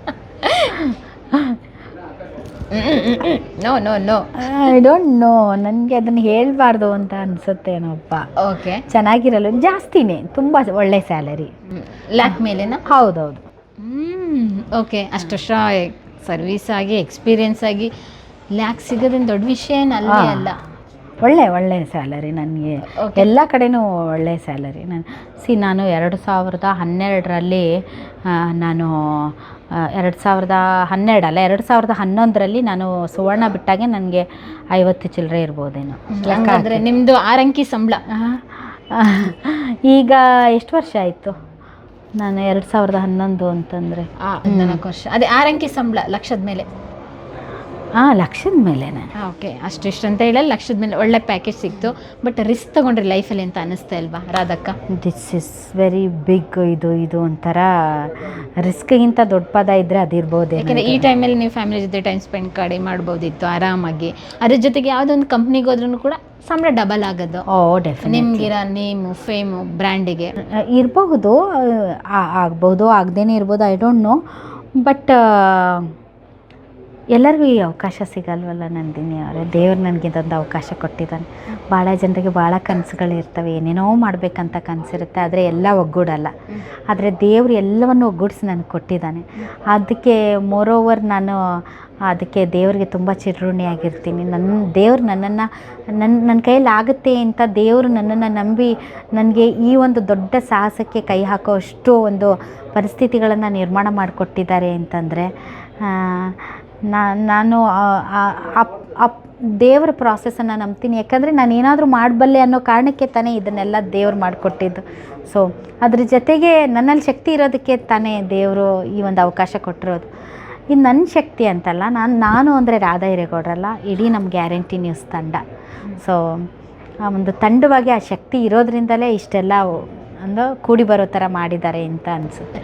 no no no I don't know ನನಗೆ ಅದನ್ನು ಹೇಳಬಾರ್ದು ಅಂತ ಅನಿಸುತ್ತೇನೋಪ್ಪ ಓಕೆ ಚೆನ್ನಾಗಿರಲ್ಲ. ಜಾಸ್ತಿನೇ. ತುಂಬ ಒಳ್ಳೆ ಸ್ಯಾಲರಿ ಲ್ಯಾಕ್ ಮೇಲೆನಾ? ಹೌದೌದು. ಹ್ಮ್. ಓಕೆ ಅಷ್ಟು ವರ್ಷ ಸರ್ವಿಸ್ ಆಗಿ ಎಕ್ಸ್ಪೀರಿಯನ್ಸ್ ಆಗಿ ಲ್ಯಾಕ್ ಸಿಗೋದೇನು ದೊಡ್ಡ ವಿಷಯ ಏನಲ್ಲ ಅಲ್ಲ. ಒಳ್ಳೆ ಒಳ್ಳೆ ಸ್ಯಾಲರಿ ನನಗೆ. ಎಲ್ಲ ಕಡೆನೂ ಒಳ್ಳೆ ಸ್ಯಾಲರಿ ನಾನು. ಸಿ ನಾನು ಎರಡು ಸಾವಿರದ ಹನ್ನೆರಡರಲ್ಲಿ ನಾನು ಎರಡು ಸಾವಿರದ ಹನ್ನೆರಡಲ್ಲ ಎರಡು ಸಾವಿರದ ಹನ್ನೊಂದರಲ್ಲಿ ನಾನು ಸುವರ್ಣ ಬಿಟ್ಟಾಗೆ ನನಗೆ ಐವತ್ತು ಚಿಲ್ಲರೆ ಇರ್ಬೋದೇನೋ. ಯಾಕಂದರೆ ನಿಮ್ಮದು. ಆರಂಕಿ ಸಂಬಳ. ಈಗ ಎಷ್ಟು ವರ್ಷ ಆಯಿತು? ನಾನು ಎರಡು ಸಾವಿರದ ಹನ್ನೊಂದು ಅಂತಂದರೆ. ನಾಲ್ಕು ವರ್ಷ. ಅದೇ ಆರಂಕಿ ಸಂಬಳ ಲಕ್ಷದ ಮೇಲೆ. ಹಾಂ ಲಕ್ಷದ ಮೇಲೆ ಓಕೆ ಅಷ್ಟಿಷ್ಟು ಅಂತ ಹೇಳಲ್ಲ ಲಕ್ಷದ ಮೇಲೆ ಒಳ್ಳೆ ಪ್ಯಾಕೇಜ್ ಸಿಕ್ತು. ಬಟ್ ರಿಸ್ಕ್ ತಗೊಂಡ್ರಿ ಲೈಫಲ್ಲಿ ಅಂತ ಅನಿಸ್ತಾ ಇಲ್ವಾ? ರಾಧಕ್ಕ? ದಿಸ್ ಇಸ್ ವೆರಿ ಬಿಗ್ ಇದು ಇದು ಒಂಥರ ರಿಸ್ಕ್ಗಿಂತ ದೊಡ್ಡ ಪದ ಇದ್ದರೆ ಅದಿರ್ಬೋದು ಯಾಕಂದ್ರೆ ಈ ಟೈಮಲ್ಲಿ ನೀವು ಫ್ಯಾಮಿಲಿ ಜೊತೆ ಟೈಮ್ ಸ್ಪೆಂಡ್ ಕಡೆ ಮಾಡ್ಬೋದಿತ್ತು ಆರಾಮಾಗಿ. ಅದ್ರ ಜೊತೆಗೆ ಯಾವುದೊಂದು ಕಂಪ್ನಿಗೆ ಹೋದ್ರೂ ಕೂಡ ಸಂಬಳ ಡಬಲ್ ಆಗೋದು. ಓ ಡೆಫಿನೆಟ್ ನಿಮ್ಗಿರೋ ನೇಮು ಫೇಮು ಬ್ರ್ಯಾಂಡಿಗೆ ಇರಬಹುದು ಆಗ್ಬೋದು ಆಗದೇನೆ ಇರ್ಬೋದು ಐ ಡೋಂಟ್ ನೋ ಬಟ್ ಎಲ್ಲರಿಗೂ ಈ ಅವಕಾಶ ಸಿಗಲ್ವಲ್ಲ ನಂದಿನಿ ಅವರೇ? ದೇವ್ರು ನನಗೆ ಇದೊಂದು ಅವಕಾಶ ಕೊಟ್ಟಿದ್ದಾನೆ. ಭಾಳ ಜನರಿಗೆ ಭಾಳ ಕನಸುಗಳಿರ್ತವೆ ಏನೇನೋ ಮಾಡಬೇಕಂತ ಕನಸಿರುತ್ತೆ. ಆದರೆ ಎಲ್ಲ ಒಗ್ಗೂಡಲ್ಲ. ಆದರೆ ದೇವ್ರು ಎಲ್ಲವನ್ನು ಒಗ್ಗೂಡಿಸಿ ನನಗೆ ಕೊಟ್ಟಿದ್ದಾನೆ. ಅದಕ್ಕೆ ಮೋರೋವರ್ ನಾನು, ಅದಕ್ಕೆ ದೇವರಿಗೆ ತುಂಬ ಚಿರಋಣಿಯಾಗಿರ್ತೀನಿ ನನ್ನ ದೇವ್ರು ನನ್ನನ್ನು ನನ್ನ ನನ್ನ ಕೈಯಲ್ಲಿ ಆಗುತ್ತೆ ಅಂತ ದೇವರು ನನ್ನನ್ನು ನಂಬಿ ನನಗೆ ಈ ಒಂದು ದೊಡ್ಡ ಸಾಹಸಕ್ಕೆ ಕೈ ಹಾಕೋ ಅಷ್ಟು ಒಂದು ಪರಿಸ್ಥಿತಿಗಳನ್ನು ನಿರ್ಮಾಣ ಮಾಡಿಕೊಟ್ಟಿದ್ದಾರೆ ಅಂತಂದರೆ ನಾನು ಅಪ್ ಆ ದೇವರ ಪ್ರಾಸೆಸನ್ನು ನಂಬ್ತೀನಿ. ಯಾಕಂದರೆ ನಾನು ಏನಾದರೂ ಮಾಡಬಲ್ಲೆ ಅನ್ನೋ ಕಾರಣಕ್ಕೆ ತಾನೇ ಇದನ್ನೆಲ್ಲ ದೇವ್ರು ಮಾಡಿಕೊಟ್ಟಿದ್ದು. ಸೊ ಅದ್ರ ಜೊತೆಗೆ ನನ್ನಲ್ಲಿ ಶಕ್ತಿ ಇರೋದಕ್ಕೆ ತಾನೇ ದೇವರು ಈ ಒಂದು ಅವಕಾಶ ಕೊಟ್ಟಿರೋದು. ಇದು ನನ್ನ ಶಕ್ತಿ ಅಂತಲ್ಲ, ನಾನು ನಾನು ಅಂದರೆ ರಾಧಾ ಹಿರೇಗೌಡರಲ್ಲ, ಇಡೀ ನಮ್ಮ ಗ್ಯಾರಂಟಿ ನ್ಯೂಸ್ ತಂಡ. ಸೊ ಆ ಒಂದು ತಂಡವಾಗಿ ಆ ಶಕ್ತಿ ಇರೋದ್ರಿಂದಲೇ ಇಷ್ಟೆಲ್ಲ ಒಂದು ಕೂಡಿ ಬರೋ ಥರ ಮಾಡಿದ್ದಾರೆ ಅಂತ ಅನಿಸುತ್ತೆ.